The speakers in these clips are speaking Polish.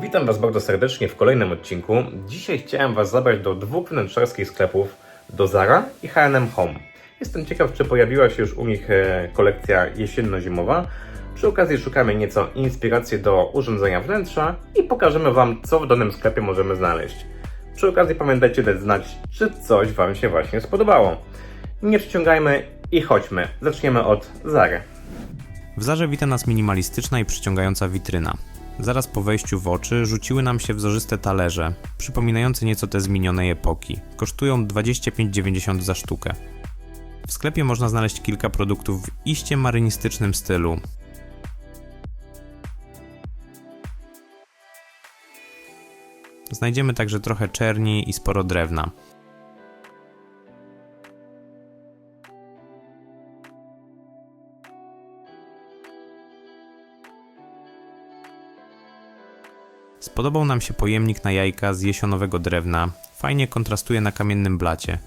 Witam Was bardzo serdecznie w kolejnym odcinku. Dzisiaj chciałem Was zabrać do dwóch wnętrzarskich sklepów, do Zara i H&M Home. Jestem ciekaw, czy pojawiła się już u nich e, kolekcja jesienno-zimowa. Przy okazji szukamy nieco inspiracji do urządzenia wnętrza i pokażemy Wam, co w danym sklepie możemy znaleźć. Przy okazji pamiętajcie dać znać, czy coś Wam się właśnie spodobało. Nie przyciągajmy i chodźmy. Zaczniemy od Zary. W Zarze wita nas minimalistyczna i przyciągająca witryna. Zaraz po wejściu w oczy rzuciły nam się wzorzyste talerze, przypominające nieco te z minionej epoki. Kosztują 25,90 za sztukę. W sklepie można znaleźć kilka produktów w iście marynistycznym stylu. Znajdziemy także trochę czerni i sporo drewna. Spodobał nam się pojemnik na jajka z jesionowego drewna. Fajnie kontrastuje na kamiennym blacie.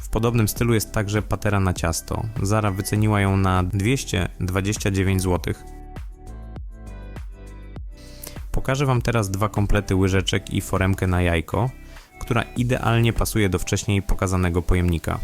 W podobnym stylu jest także patera na ciasto. Zara wyceniła ją na 229 zł. Pokażę Wam teraz dwa komplety łyżeczek i foremkę na jajko, która idealnie pasuje do wcześniej pokazanego pojemnika.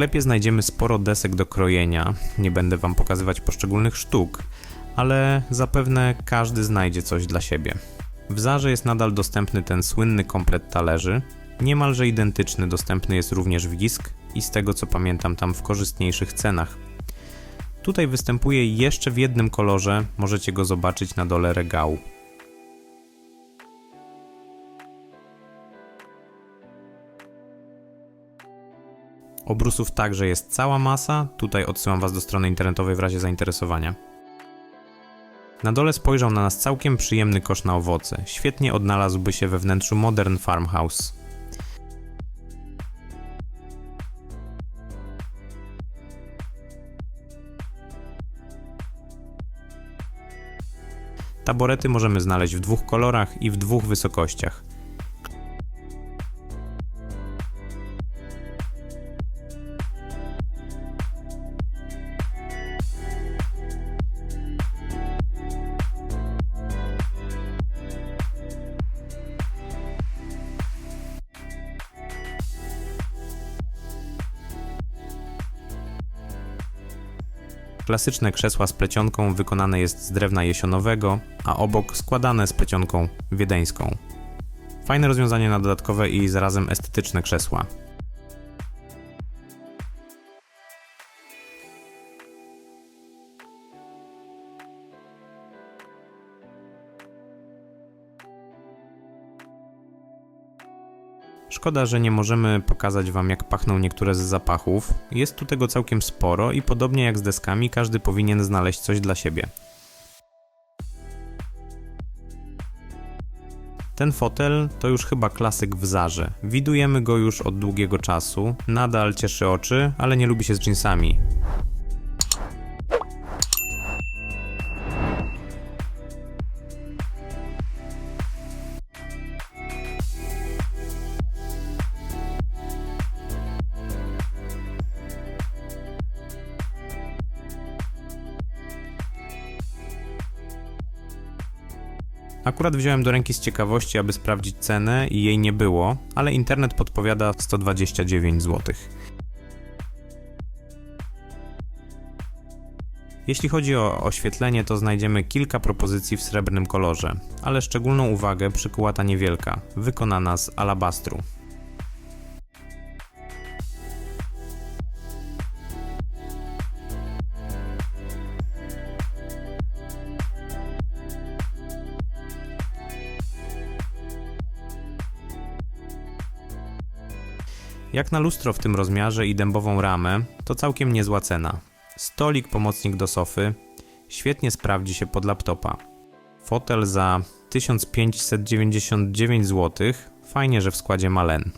Sklepie znajdziemy sporo desek do krojenia. Nie będę Wam pokazywać poszczególnych sztuk, ale zapewne każdy znajdzie coś dla siebie. W Zarze jest nadal dostępny ten słynny komplet talerzy. Niemalże identyczny dostępny jest również w Gisk i z tego co pamiętam tam w korzystniejszych cenach. Tutaj występuje jeszcze w jednym kolorze, możecie go zobaczyć na dole regału. Obrusów także jest cała masa, tutaj odsyłam Was do strony internetowej w razie zainteresowania. Na dole spojrzał na nas całkiem przyjemny kosz na owoce. Świetnie odnalazłby się we wnętrzu Modern Farmhouse. Taborety możemy znaleźć w dwóch kolorach i w dwóch wysokościach. Klasyczne krzesła z plecionką wykonane jest z drewna jesionowego, a obok składane z plecionką wiedeńską. Fajne rozwiązanie na dodatkowe i zarazem estetyczne krzesła. Szkoda, że nie możemy pokazać Wam, jak pachną niektóre z zapachów. Jest tu tego całkiem sporo i podobnie jak z deskami, każdy powinien znaleźć coś dla siebie. Ten fotel to już chyba klasyk w Zarze. Widujemy go już od długiego czasu. Nadal cieszy oczy, ale nie lubi się z jeansami. Akurat wziąłem do ręki z ciekawości, aby sprawdzić cenę i jej nie było, ale internet podpowiada 129 zł. Jeśli chodzi o oświetlenie, to znajdziemy kilka propozycji w srebrnym kolorze, ale szczególną uwagę przykuła ta niewielka, wykonana z alabastru. Jak na lustro w tym rozmiarze i dębową ramę, to całkiem niezła cena. Stolik pomocnik do sofy świetnie sprawdzi się pod laptopa. Fotel za 1599 zł, fajnie, że w składzie malen.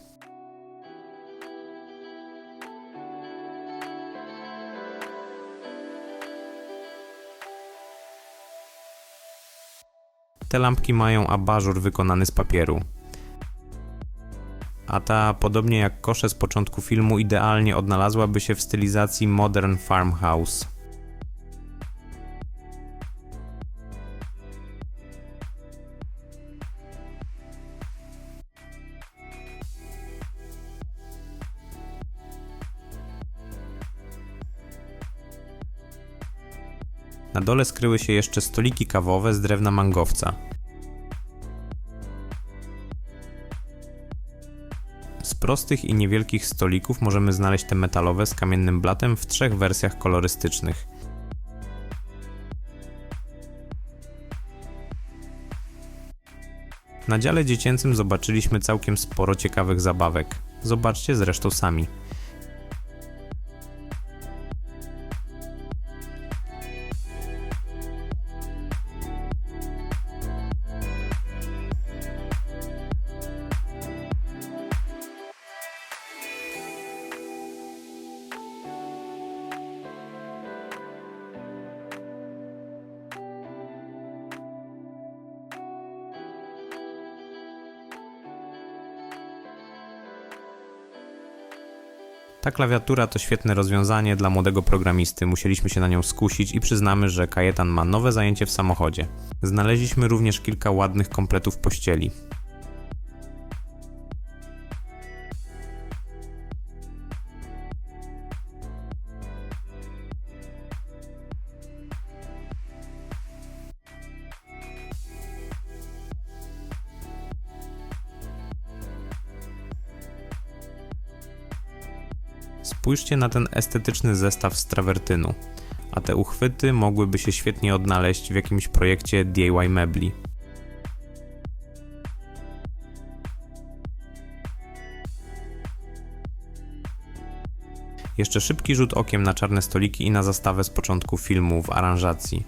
Te lampki mają abażur wykonany z papieru. A ta, podobnie jak kosze z początku filmu, idealnie odnalazłaby się w stylizacji Modern Farmhouse. Na dole skryły się jeszcze stoliki kawowe z drewna mangowca. Prostych i niewielkich stolików możemy znaleźć te metalowe z kamiennym blatem w trzech wersjach kolorystycznych. Na dziale dziecięcym zobaczyliśmy całkiem sporo ciekawych zabawek. Zobaczcie zresztą sami. Ta klawiatura to świetne rozwiązanie dla młodego programisty. Musieliśmy się na nią skusić i przyznamy, że Kajetan ma nowe zajęcie w samochodzie. Znaleźliśmy również kilka ładnych kompletów pościeli. Spójrzcie na ten estetyczny zestaw z trawertynu, a te uchwyty mogłyby się świetnie odnaleźć w jakimś projekcie DIY mebli. Jeszcze szybki rzut okiem na czarne stoliki i na zastawę z początku filmu w aranżacji.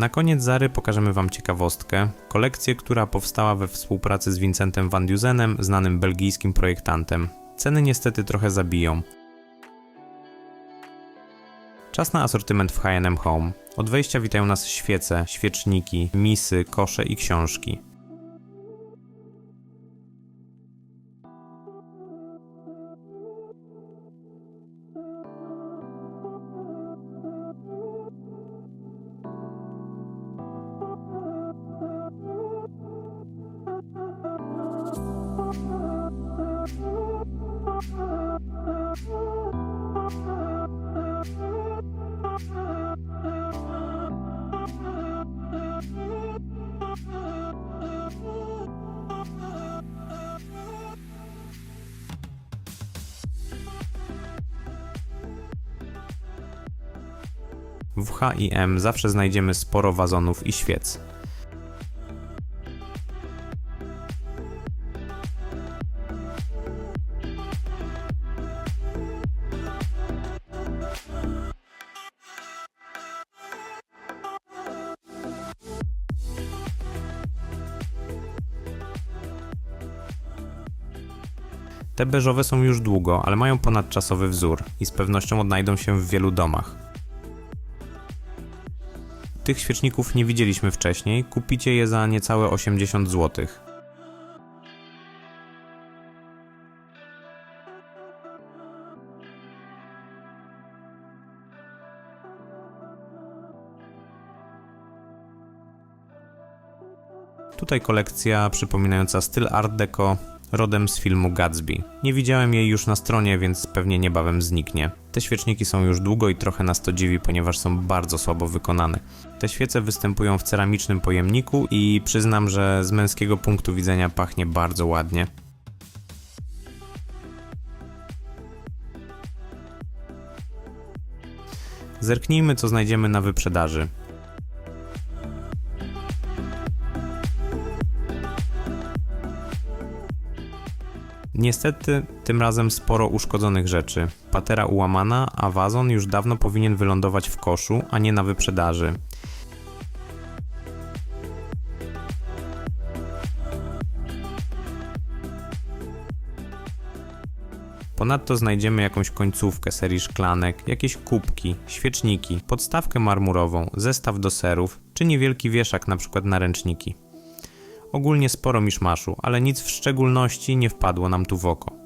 Na koniec Zary pokażemy Wam ciekawostkę, kolekcję, która powstała we współpracy z Vincentem van Duzenem, znanym belgijskim projektantem. Ceny niestety trochę zabiją. Czas na asortyment w H&M Home. Od wejścia witają nas świece, świeczniki, misy, kosze i książki. W H&M zawsze znajdziemy sporo wazonów i świec. Te beżowe są już długo, ale mają ponadczasowy wzór i z pewnością odnajdą się w wielu domach. Tych świeczników nie widzieliśmy wcześniej, kupicie je za niecałe 80 zł. Tutaj kolekcja przypominająca styl Art Deco, rodem z filmu Gatsby. Nie widziałem jej już na stronie, więc pewnie niebawem zniknie. Te świeczniki są już długo i trochę nas to dziwi, ponieważ są bardzo słabo wykonane. Te świece występują w ceramicznym pojemniku i przyznam, że z męskiego punktu widzenia pachnie bardzo ładnie. Zerknijmy, co znajdziemy na wyprzedaży. Niestety, tym razem sporo uszkodzonych rzeczy. Patera ułamana, a wazon już dawno powinien wylądować w koszu, a nie na wyprzedaży. Ponadto znajdziemy jakąś końcówkę serii szklanek, jakieś kubki, świeczniki, podstawkę marmurową, zestaw do serów, czy niewielki wieszak np. na ręczniki. Ogólnie sporo miszmaszu, ale nic w szczególności nie wpadło nam tu w oko.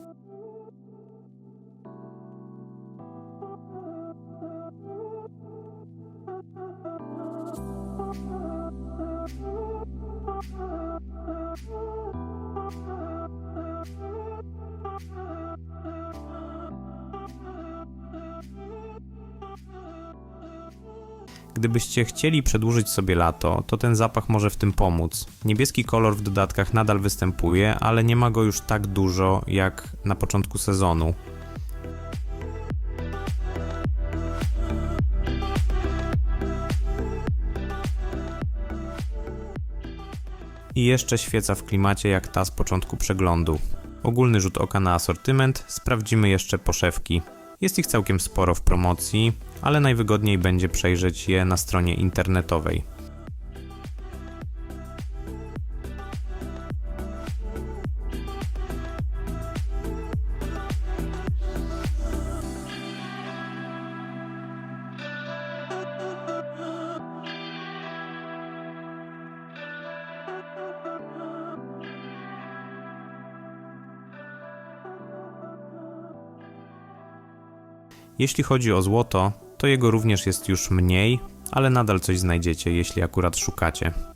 Gdybyście chcieli przedłużyć sobie lato, to ten zapach może w tym pomóc. Niebieski kolor w dodatkach nadal występuje, ale nie ma go już tak dużo jak na początku sezonu. I jeszcze świeca w klimacie jak ta z początku przeglądu. Ogólny rzut oka na asortyment, sprawdzimy jeszcze poszewki. Jest ich całkiem sporo w promocji, ale najwygodniej będzie przejrzeć je na stronie internetowej. Jeśli chodzi o złoto, to jego również jest już mniej, ale nadal coś znajdziecie, jeśli akurat szukacie.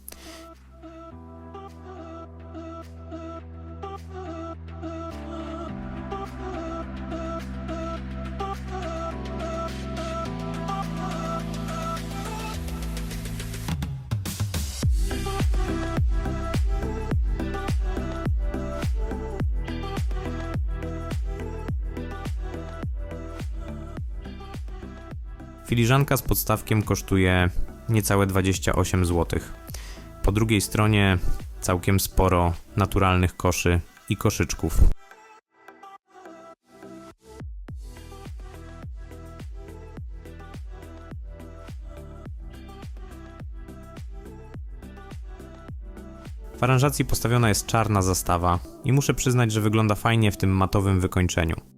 Filiżanka z podstawkiem kosztuje niecałe 28 zł. Po drugiej stronie całkiem sporo naturalnych koszy i koszyczków. W aranżacji postawiona jest czarna zastawa i muszę przyznać, że wygląda fajnie w tym matowym wykończeniu.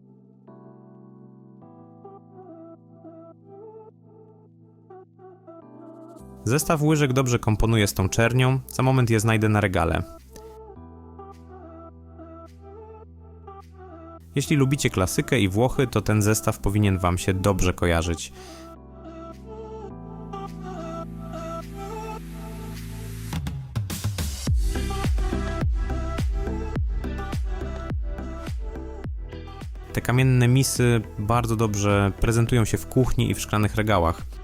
Zestaw łyżek dobrze komponuje z tą czernią, za moment je znajdę na regale. Jeśli lubicie klasykę i Włochy, to ten zestaw powinien Wam się dobrze kojarzyć. Te kamienne misy bardzo dobrze prezentują się w kuchni i w szklanych regałach.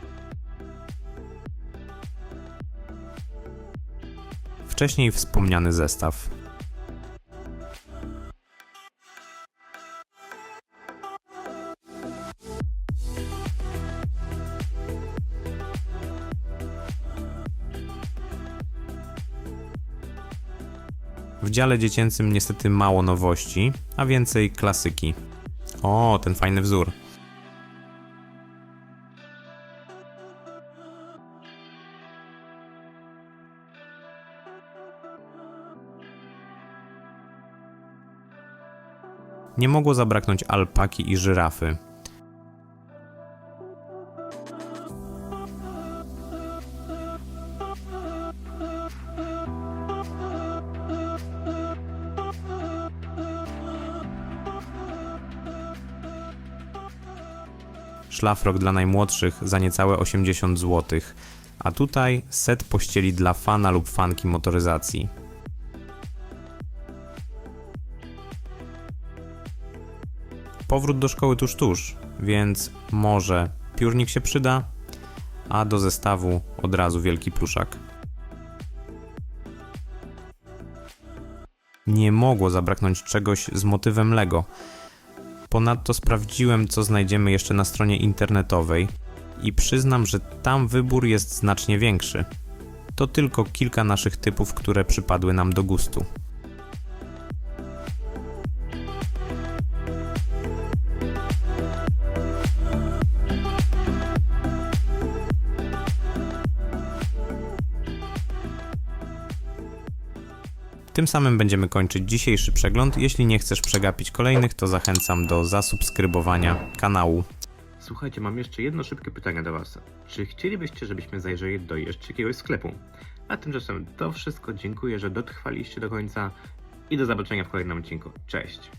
Wcześniej wspomniany zestaw. W dziale dziecięcym niestety mało nowości, a więcej klasyki. O, ten fajny wzór. Nie mogło zabraknąć alpaki i żyrafy. Szlafrok dla najmłodszych za niecałe 80 zł, a tutaj set pościeli dla fana lub fanki motoryzacji. Powrót do szkoły tuż tuż, więc może piórnik się przyda, a do zestawu od razu wielki pluszak. Nie mogło zabraknąć czegoś z motywem Lego. Ponadto sprawdziłem, co znajdziemy jeszcze na stronie internetowej i przyznam, że tam wybór jest znacznie większy. To tylko kilka naszych typów, które przypadły nam do gustu. Tym samym będziemy kończyć dzisiejszy przegląd. Jeśli nie chcesz przegapić kolejnych, to zachęcam do zasubskrybowania kanału. Słuchajcie, mam jeszcze jedno szybkie pytanie do Was. Czy chcielibyście, żebyśmy zajrzeli do jeszcze jakiegoś sklepu? A tymczasem to wszystko. Dziękuję, że dotrwaliście do końca i do zobaczenia w kolejnym odcinku. Cześć!